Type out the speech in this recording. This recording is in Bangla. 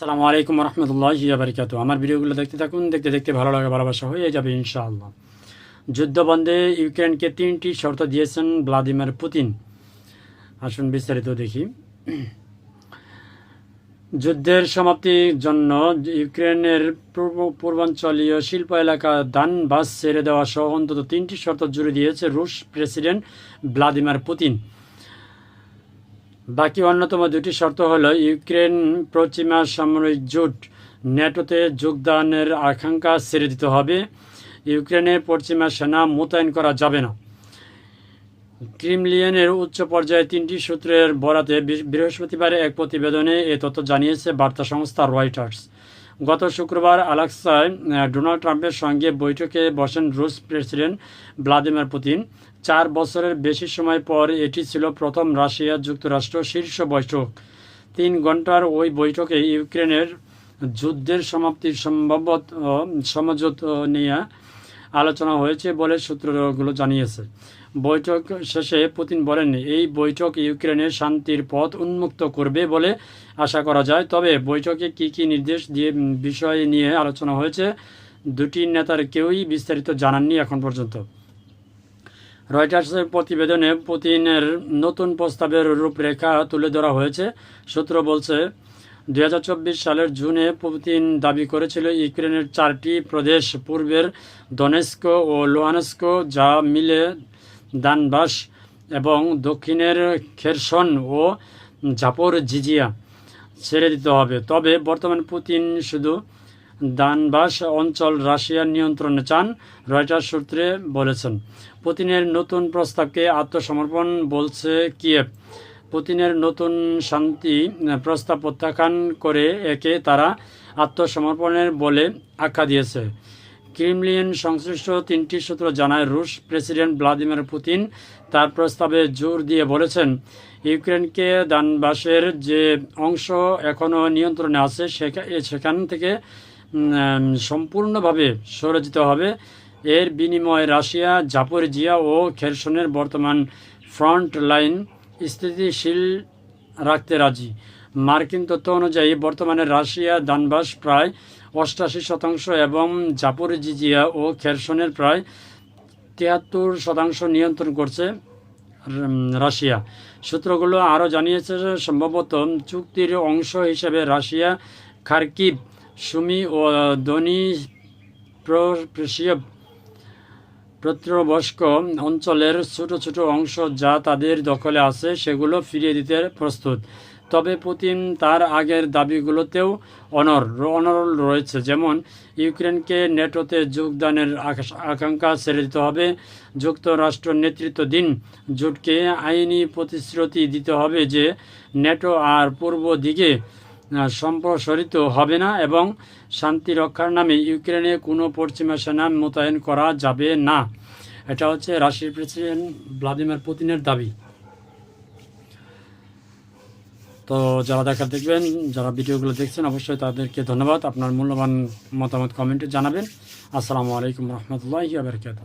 সালামু আলাইকুম রহমতুল্লাহ বারিকাত আমার ভিডিওগুলো দেখতে থাকুন, দেখতে দেখতে ভালো লাগে, ভালোবাসা হয়ে যাবে ইনশাআল্লাহ। যুদ্ধবন্ধে ইউক্রেনকে তিনটি শর্ত দিয়েছেন ভ্লাদিমির পুতিন। আসুন বিস্তারিত দেখি। যুদ্ধের সমাপ্তির জন্য ইউক্রেনের পূর্ব পূর্বাঞ্চলীয় শিল্প এলাকা দান বাস ছেড়ে দেওয়া সহ অন্তত তিনটি শর্ত জুড়ে দিয়েছে রুশ প্রেসিডেন্ট ভ্লাদিমির পুতিন। বাকি অন্যতম দুটি শর্ত হল, ইউক্রেন পশ্চিমা সামরিক জোট ন্যাটোতে যোগদানের আকাঙ্ক্ষা ছেড়ে দিতে হবে। ইউক্রেনে পশ্চিমা সেনা মোতায়েন করা যাবে না। ক্রিমলিয়েনের উচ্চ পর্যায়ে তিনটি সূত্রের বরাতে বৃহ- বৃহস্পতিবার এক প্রতিবেদনে এ তথ্য জানিয়েছে বার্তা সংস্থা রয়টার্স। গত শুক্রবার আলাক্সায় ডোনাল্ড ট্রাম্পের সঙ্গে বৈঠকে বসেন রুশ প্রেসিডেন্ট ভ্লাদিমির পুতিন। চার বছরের বেশি সময় পর এটি ছিল প্রথম রাশিয়া যুক্তরাষ্ট্র শীর্ষ বৈঠক। তিন ঘণ্টার ওই বৈঠকে ইউক্রেনের যুদ্ধের সমাপ্তির সম্ভবত সমঝোত নিয়ে আলোচনা হয়েছে বলে সূত্রগুলো জানিয়েছে। বৈঠক শেষে পুতিন বলেন এই বৈঠক ইউক্রেনের শান্তির পথ উন্মুক্ত করবে বলে আশা করা যায়। তবে বৈঠকে কি কি নির্দেশ দিয়ে বিষয় নিয়ে আলোচনা হয়েছে, দুটি নেতার কেউই বিস্তারিত জানাননি এখন পর্যন্ত। রয়টার্সের প্রতিবেদনে পুতিনের নতুন প্রস্তাবের রূপরেখা তুলে ধরা হয়েছে। সূত্র বলছে দুই হাজার চব্বিশ সালের জুনে পুতিন দাবি করেছিল, ইউক্রেনের চারটি প্রদেশ পূর্বের দনেস্ক ও লোহানস্ক যা মিলে দানবাস এবং দক্ষিণের খেরসন ও জাপর জিজিয়া ছেড়ে দিতে হবে। তবে বর্তমান পুতিন শুধু দানবাস অঞ্চল রাশিয়ার নিয়ন্ত্রণে চান রয়টার সূত্রে বলেছেন। পুতিনের নতুন প্রস্তাবকে আত্মসমর্পণ বলছে কিয়েভ। পুতিনের নতুন শান্তি প্রস্তাব প্রত্যাখ্যান করে একে তারা আত্মসমর্পণের বলে আখ্যা দিয়েছে। ক্রিমলিয়ন সংশ্লিষ্ট তিনটি সূত্র জানায়, রুশ প্রেসিডেন্ট ভ্লাদিমির পুতিন তার প্রস্তাবে জোর দিয়ে বলেছেন, ইউক্রেনকে দানবাসের যে অংশ এখনও নিয়ন্ত্রণে আছে, সেখা- সেখান থেকে সম্পূর্ণভাবে সরে যেতে হবে। এর বিনিময়ে রাশিয়া, জাপরজিয়া ও খেরসনের বর্তমান ফ্রন্ট লাইন স্থিতিশীল রাখতে রাজি। মার্কিন তথ্য অনুযায়ী, বর্তমানে রাশিয়া, দানবাস প্রায় অষ্টাশি শতাংশ এবং জাপরজিজিয়া ও খেরসনের প্রায় তিয়াত্তর শতাংশ নিয়ন্ত্রণ করছে রাশিয়া। সূত্রগুলো আরও জানিয়েছে সম্ভবত চুক্তির অংশ হিসেবে রাশিয়া খার্কিভ সুমি ও দনি প্রশিয়ভ প্রত্নবস্ক অঞ্চলের ছোট ছোট অংশ যা তাদের দখলে আছে, সেগুলো ফিরিয়ে দিতে প্রস্তুত। তবে পুতিন তার আগের দাবিগুলোতেও অনর, অনরল রয়েছে। যেমন, ইউক্রেনকে নেটোতে যোগদানের আকাঙ্ক্ষা ছেড়ে দিতে হবে। যুক্তরাষ্ট্র নেতৃত্ব দিন জোটকে আইনি প্রতিশ্রুতি দিতে হবে যে, নেটো আর পূর্ব দিকে সম্প্রসারিত হবে না এবং শান্তি রক্ষার নামে ইউক্রেনে কোনো পশ্চিমা সেনা মোতায়েন করা যাবে না। এটা হচ্ছে রাশিয়ার প্রেসিডেন্ট ভ্লাদিমির পুতিনের দাবি। তো যারা দেখা দেখবেন, যারা ভিডিওগুলো দেখছেন, অবশ্যই তাদেরকে ধন্যবাদ। আপনার মূল্যবান মতামত কমেন্টে জানাবেন। আসসালামু আলাইকুম রহমতুল্লাহ বারকাত